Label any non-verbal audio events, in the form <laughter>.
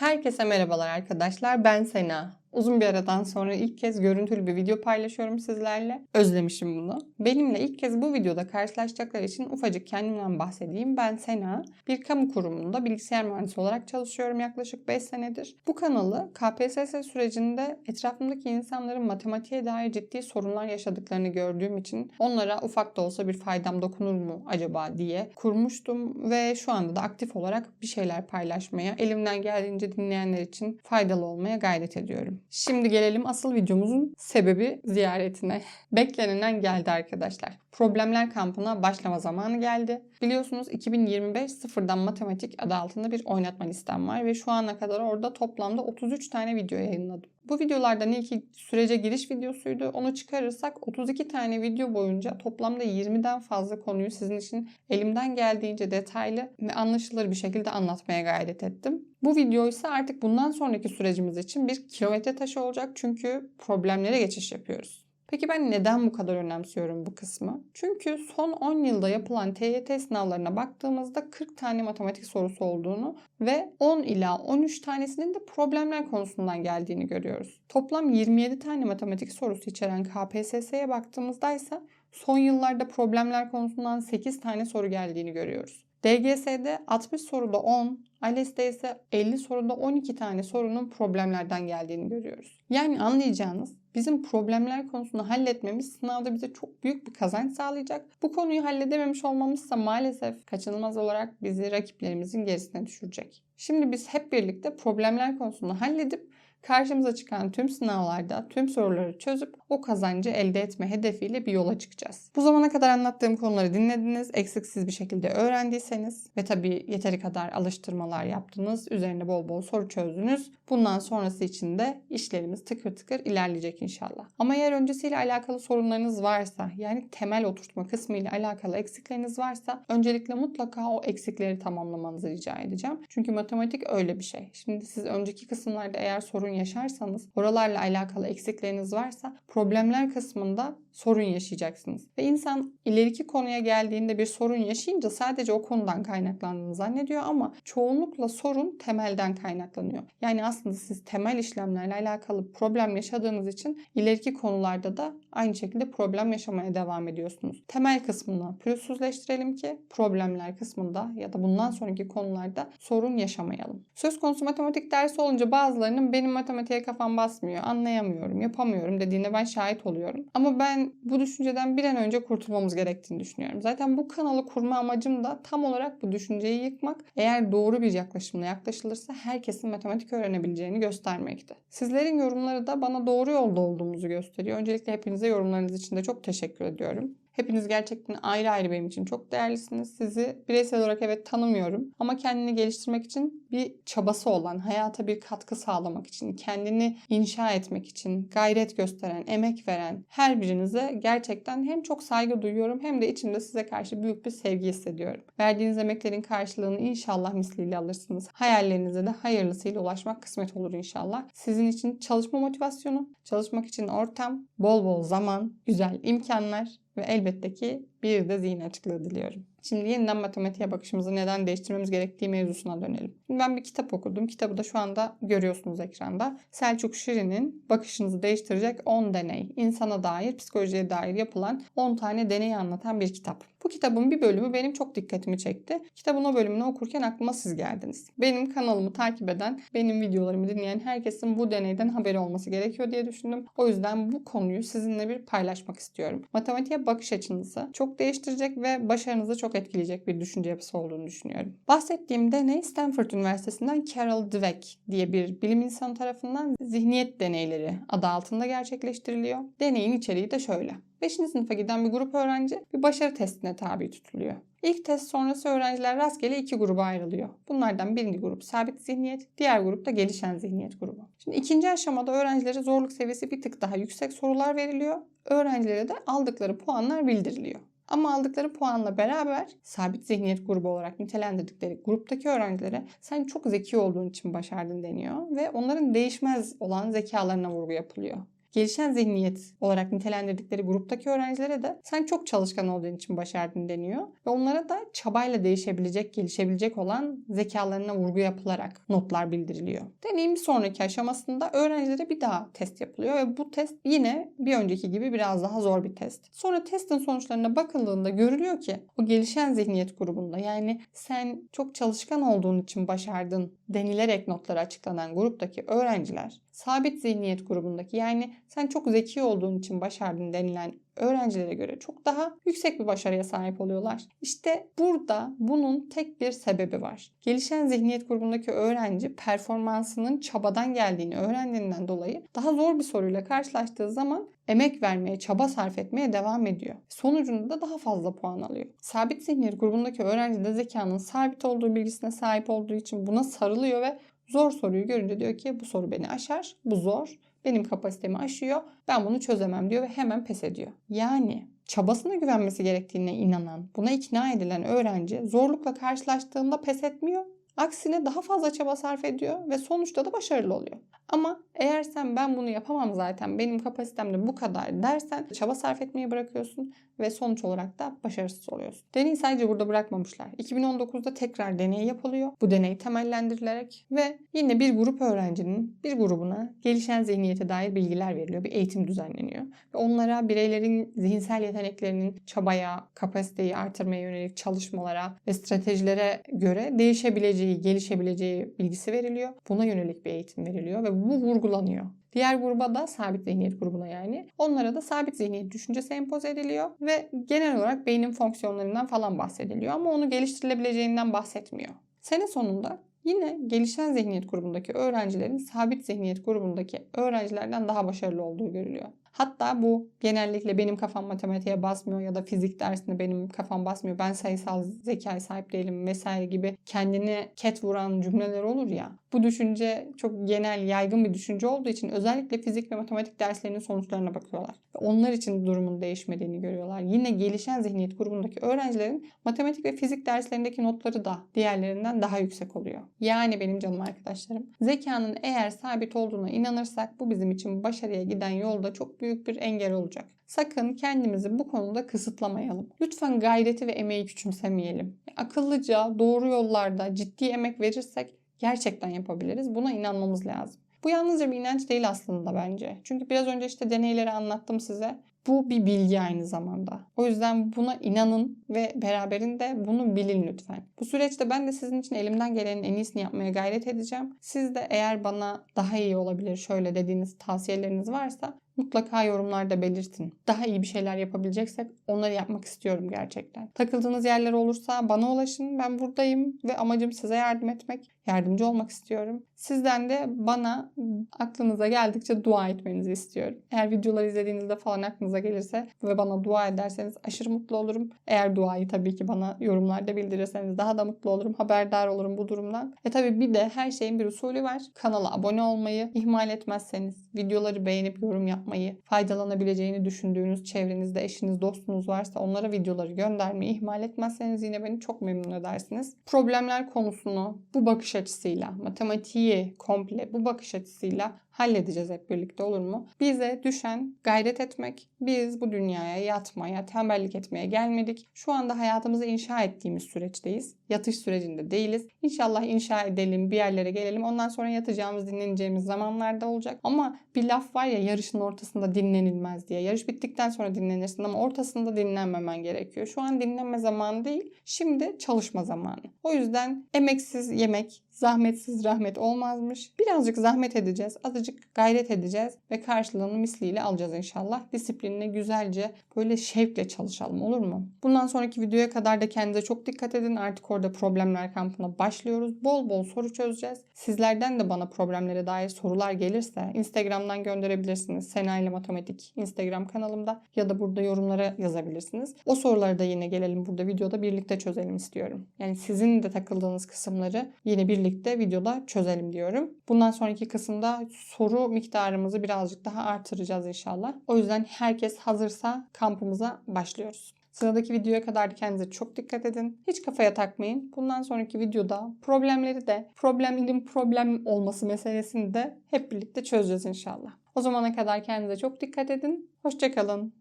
Herkese merhabalar arkadaşlar. Ben Sena. Uzun bir aradan sonra ilk kez görüntülü bir video paylaşıyorum sizlerle. Özlemişim bunu. Benimle ilk kez bu videoda karşılaşacaklar için ufacık kendimden bahsedeyim. Ben Sena. Bir kamu kurumunda bilgisayar mühendisi olarak çalışıyorum yaklaşık 5 senedir. Bu kanalı KPSS sürecinde etrafımdaki insanların matematiğe dair ciddi sorunlar yaşadıklarını gördüğüm için onlara ufak da olsa bir faydam dokunur mu acaba diye kurmuştum ve şu anda da aktif olarak bir şeyler paylaşmaya, elimden geldiğince dinleyenler için faydalı olmaya gayret ediyorum. Şimdi gelelim asıl videomuzun sebebi ziyaretine. <laughs> Beklenenden geldi arkadaşlar. Problemler kampına başlama zamanı geldi. Biliyorsunuz 2025 sıfırdan matematik adı altında bir oynatma listem var ve şu ana kadar orada toplamda 33 tane video yayınladım. Bu videolardan ilki sürece giriş videosuydu. Onu çıkarırsak 32 tane video boyunca toplamda 20'den fazla konuyu sizin için elimden geldiğince detaylı ve anlaşılır bir şekilde anlatmaya gayret ettim. Bu video ise artık bundan sonraki sürecimiz için bir kilometre taşı olacak çünkü problemlere geçiş yapıyoruz. Peki ben neden bu kadar önemsiyorum bu kısmı? Çünkü son 10 yılda yapılan TYT sınavlarına baktığımızda 40 tane matematik sorusu olduğunu ve 10 ila 13 tanesinin de problemler konusundan geldiğini görüyoruz. Toplam 27 tane matematik sorusu içeren KPSS'ye baktığımızda ise son yıllarda problemler konusundan 8 tane soru geldiğini görüyoruz. DGS'de 60 soruda 10, ALES'te ise 50 soruda 12 tane sorunun problemlerden geldiğini görüyoruz. Yani anlayacağınız bizim problemler konusunu halletmemiz sınavda bize çok büyük bir kazanç sağlayacak. Bu konuyu halledememiş olmamızsa maalesef kaçınılmaz olarak bizi rakiplerimizin gerisine düşürecek. Şimdi biz hep birlikte problemler konusunu halledip karşımıza çıkan tüm sınavlarda tüm soruları çözüp o kazancı elde etme hedefiyle bir yola çıkacağız. Bu zamana kadar anlattığım konuları dinlediniz, eksiksiz bir şekilde öğrendiyseniz ve tabii yeteri kadar alıştırmalar yaptınız, üzerine bol bol soru çözdünüz. Bundan sonrası için de işlerimiz tıkır tıkır ilerleyecek inşallah. Ama eğer öncesiyle alakalı sorunlarınız varsa, yani temel oturtma kısmı ile alakalı eksikleriniz varsa öncelikle mutlaka o eksikleri tamamlamanızı rica edeceğim. Çünkü matematik öyle bir şey. Şimdi siz önceki kısımlarda eğer sorun yaşarsanız, oralarla alakalı eksikleriniz varsa problemler kısmında sorun yaşayacaksınız. Ve insan ileriki konuya geldiğinde bir sorun yaşayınca sadece o konudan kaynaklandığını zannediyor ama çoğunlukla sorun temelden kaynaklanıyor. Yani aslında siz temel işlemlerle alakalı problem yaşadığınız için ileriki konularda da aynı şekilde problem yaşamaya devam ediyorsunuz. Temel kısmını pürüzsüzleştirelim ki problemler kısmında ya da bundan sonraki konularda sorun yaşamayalım. Söz konusu matematik dersi olunca bazılarının benim matematiğe kafam basmıyor, anlayamıyorum, yapamıyorum dediğine ben şahit oluyorum. Ama ben bu düşünceden bir an önce kurtulmamız gerektiğini düşünüyorum. Zaten bu kanalı kurma amacım da tam olarak bu düşünceyi yıkmak. Eğer doğru bir yaklaşımla yaklaşılırsa herkesin matematik öğrenebileceğini göstermekte. Sizlerin yorumları da bana doğru yolda olduğumuzu gösteriyor. Öncelikle hepinize yorumlarınız için de çok teşekkür ediyorum. Hepiniz gerçekten ayrı ayrı benim için çok değerlisiniz. Sizi bireysel olarak evet tanımıyorum ama kendini geliştirmek için bir çabası olan, hayata bir katkı sağlamak için, kendini inşa etmek için gayret gösteren, emek veren her birinize gerçekten hem çok saygı duyuyorum hem de içimde size karşı büyük bir sevgi hissediyorum. Verdiğiniz emeklerin karşılığını inşallah misliyle alırsınız. Hayallerinize de hayırlısıyla ulaşmak kısmet olur inşallah. Sizin için çalışma motivasyonu, çalışmak için ortam, bol bol zaman, güzel imkanlar ve elbette ki bir de zihin açıklığı diliyorum. Şimdi yeniden matematiğe bakışımızı neden değiştirmemiz gerektiği mevzusuna dönelim. Ben bir kitap okudum. Kitabı da şu anda görüyorsunuz ekranda. Selçuk Şirin'in bakışınızı değiştirecek 10 deney. insana dair, psikolojiye dair yapılan 10 tane deneyi anlatan bir kitap. Bu kitabın bir bölümü benim çok dikkatimi çekti. Kitabın o bölümünü okurken aklıma siz geldiniz. Benim kanalımı takip eden, benim videolarımı dinleyen herkesin bu deneyden haberi olması gerekiyor diye düşündüm. O yüzden bu konuyu sizinle bir paylaşmak istiyorum. Matematiğe bakış açınızı çok değiştirecek ve başarınızı çok etkileyecek bir düşünce yapısı olduğunu düşünüyorum. Bahsettiğim deney Stanford Üniversitesi'nden Carol Dweck diye bir bilim insanı tarafından zihniyet deneyleri adı altında gerçekleştiriliyor. Deneyin içeriği de şöyle. 5. sınıfa giden bir grup öğrenci bir başarı testine tabi tutuluyor. İlk test sonrası öğrenciler rastgele iki gruba ayrılıyor. Bunlardan birinci grup sabit zihniyet, diğer grup da gelişen zihniyet grubu. Şimdi ikinci aşamada öğrencilere zorluk seviyesi bir tık daha yüksek sorular veriliyor. Öğrencilere de aldıkları puanlar bildiriliyor. Ama aldıkları puanla beraber sabit zihniyet grubu olarak nitelendirdikleri gruptaki öğrencilere sen çok zeki olduğun için başardın deniyor ve onların değişmez olan zekalarına vurgu yapılıyor. Gelişen zihniyet olarak nitelendirdikleri gruptaki öğrencilere de sen çok çalışkan olduğun için başardın deniyor. Ve onlara da çabayla değişebilecek, gelişebilecek olan zekalarına vurgu yapılarak notlar bildiriliyor. Deneyin bir sonraki aşamasında öğrencilere bir daha test yapılıyor ve bu test yine bir önceki gibi biraz daha zor bir test. Sonra testin sonuçlarına bakıldığında görülüyor ki o gelişen zihniyet grubunda yani sen çok çalışkan olduğun için başardın denilerek notları açıklanan gruptaki öğrenciler sabit zihniyet grubundaki yani sen çok zeki olduğun için başardın denilen öğrencilere göre çok daha yüksek bir başarıya sahip oluyorlar. İşte burada bunun tek bir sebebi var. Gelişen zihniyet grubundaki öğrenci performansının çabadan geldiğini öğrendiğinden dolayı daha zor bir soruyla karşılaştığı zaman emek vermeye, çaba sarf etmeye devam ediyor. Sonucunda da daha fazla puan alıyor. Sabit zihniyet grubundaki öğrenci de zekanın sabit olduğu bilgisine sahip olduğu için buna sarılıyor ve zor soruyu görünce diyor ki bu soru beni aşar, bu zor, benim kapasitemi aşıyor, ben bunu çözemem diyor ve hemen pes ediyor. Yani çabasına güvenmesi gerektiğine inanan, buna ikna edilen öğrenci zorlukla karşılaştığında pes etmiyor. Aksine daha fazla çaba sarf ediyor ve sonuçta da başarılı oluyor. Ama eğer sen ben bunu yapamam zaten benim kapasitem de bu kadar dersen çaba sarf etmeyi bırakıyorsun ve sonuç olarak da başarısız oluyorsun. Deneyi sadece burada bırakmamışlar. 2019'da tekrar deney yapılıyor. Bu deney temellendirilerek ve yine bir grup öğrencinin bir grubuna gelişen zihniyete dair bilgiler veriliyor. Bir eğitim düzenleniyor. Ve onlara bireylerin zihinsel yeteneklerinin çabaya, kapasiteyi artırmaya yönelik çalışmalara ve stratejilere göre değişebileceği, gelişebileceği bilgisi veriliyor. Buna yönelik bir eğitim veriliyor ve bu vurgulanıyor. Diğer gruba da sabit zihniyet grubuna yani. Onlara da sabit zihniyet düşüncesi empoze ediliyor ve genel olarak beynin fonksiyonlarından falan bahsediliyor ama onu geliştirilebileceğinden bahsetmiyor. Sene sonunda Yine gelişen zihniyet grubundaki öğrencilerin sabit zihniyet grubundaki öğrencilerden daha başarılı olduğu görülüyor. Hatta bu genellikle benim kafam matematiğe basmıyor ya da fizik dersinde benim kafam basmıyor. Ben sayısal zekaya sahip değilim vesaire gibi kendine ket vuran cümleler olur ya. Bu düşünce çok genel, yaygın bir düşünce olduğu için özellikle fizik ve matematik derslerinin sonuçlarına bakıyorlar. Onlar için durumun değişmediğini görüyorlar. Yine gelişen zihniyet grubundaki öğrencilerin matematik ve fizik derslerindeki notları da diğerlerinden daha yüksek oluyor. Yani benim canım arkadaşlarım. Zekanın eğer sabit olduğuna inanırsak bu bizim için başarıya giden yolda çok büyük bir engel olacak. Sakın kendimizi bu konuda kısıtlamayalım. Lütfen gayreti ve emeği küçümsemeyelim. Akıllıca, doğru yollarda ciddi emek verirsek gerçekten yapabiliriz. Buna inanmamız lazım. Bu yalnızca bir inanç değil aslında bence. Çünkü biraz önce işte deneyleri anlattım size. Bu bir bilgi aynı zamanda. O yüzden buna inanın ve beraberinde bunu bilin lütfen. Bu süreçte ben de sizin için elimden gelenin en iyisini yapmaya gayret edeceğim. Siz de eğer bana daha iyi olabilir şöyle dediğiniz tavsiyeleriniz varsa mutlaka yorumlarda belirtin. Daha iyi bir şeyler yapabileceksek onları yapmak istiyorum gerçekten. Takıldığınız yerler olursa bana ulaşın. Ben buradayım ve amacım size yardım etmek. Yardımcı olmak istiyorum. Sizden de bana aklınıza geldikçe dua etmenizi istiyorum. Eğer videoları izlediğinizde falan aklınıza gelirse ve bana dua ederseniz aşırı mutlu olurum. Eğer duayı tabii ki bana yorumlarda bildirirseniz daha da mutlu olurum. Haberdar olurum bu durumdan. E tabii bir de her şeyin bir usulü var. Kanala abone olmayı ihmal etmezseniz, videoları beğenip yorum yapmayı, faydalanabileceğini düşündüğünüz çevrenizde eşiniz, dostunuz varsa onlara videoları göndermeyi ihmal etmezseniz yine beni çok memnun edersiniz. Problemler konusunu bu bakış açısıyla, matematiği komple bu bakış açısıyla halledeceğiz hep birlikte olur mu? Bize düşen gayret etmek. Biz bu dünyaya yatmaya, tembellik etmeye gelmedik. Şu anda hayatımızı inşa ettiğimiz süreçteyiz. Yatış sürecinde değiliz. İnşallah inşa edelim, bir yerlere gelelim. Ondan sonra yatacağımız, dinleneceğimiz zamanlarda olacak. Ama bir laf var ya yarışın ortasında dinlenilmez diye. Yarış bittikten sonra dinlenirsin ama ortasında dinlenmemen gerekiyor. Şu an dinlenme zamanı değil. Şimdi çalışma zamanı. O yüzden emeksiz yemek, zahmetsiz rahmet olmazmış. Birazcık zahmet edeceğiz. Azıcık gayret edeceğiz ve karşılığını misliyle alacağız inşallah. Disiplinle güzelce böyle şevkle çalışalım olur mu? Bundan sonraki videoya kadar da kendinize çok dikkat edin. Artık orada problemler kampına başlıyoruz. Bol bol soru çözeceğiz. Sizlerden de bana problemlere dair sorular gelirse Instagram'dan gönderebilirsiniz. Sena ile Matematik Instagram kanalımda ya da burada yorumlara yazabilirsiniz. O soruları da yine gelelim burada videoda birlikte çözelim istiyorum. Yani sizin de takıldığınız kısımları yine birlikte videoda çözelim diyorum. Bundan sonraki kısımda soru miktarımızı birazcık daha artıracağız inşallah. O yüzden herkes hazırsa kampımıza başlıyoruz. Sıradaki videoya kadar da kendinize çok dikkat edin. Hiç kafaya takmayın. Bundan sonraki videoda problemleri de problemlerin problem olması meselesini de hep birlikte çözeceğiz inşallah. O zamana kadar kendinize çok dikkat edin. Hoşçakalın.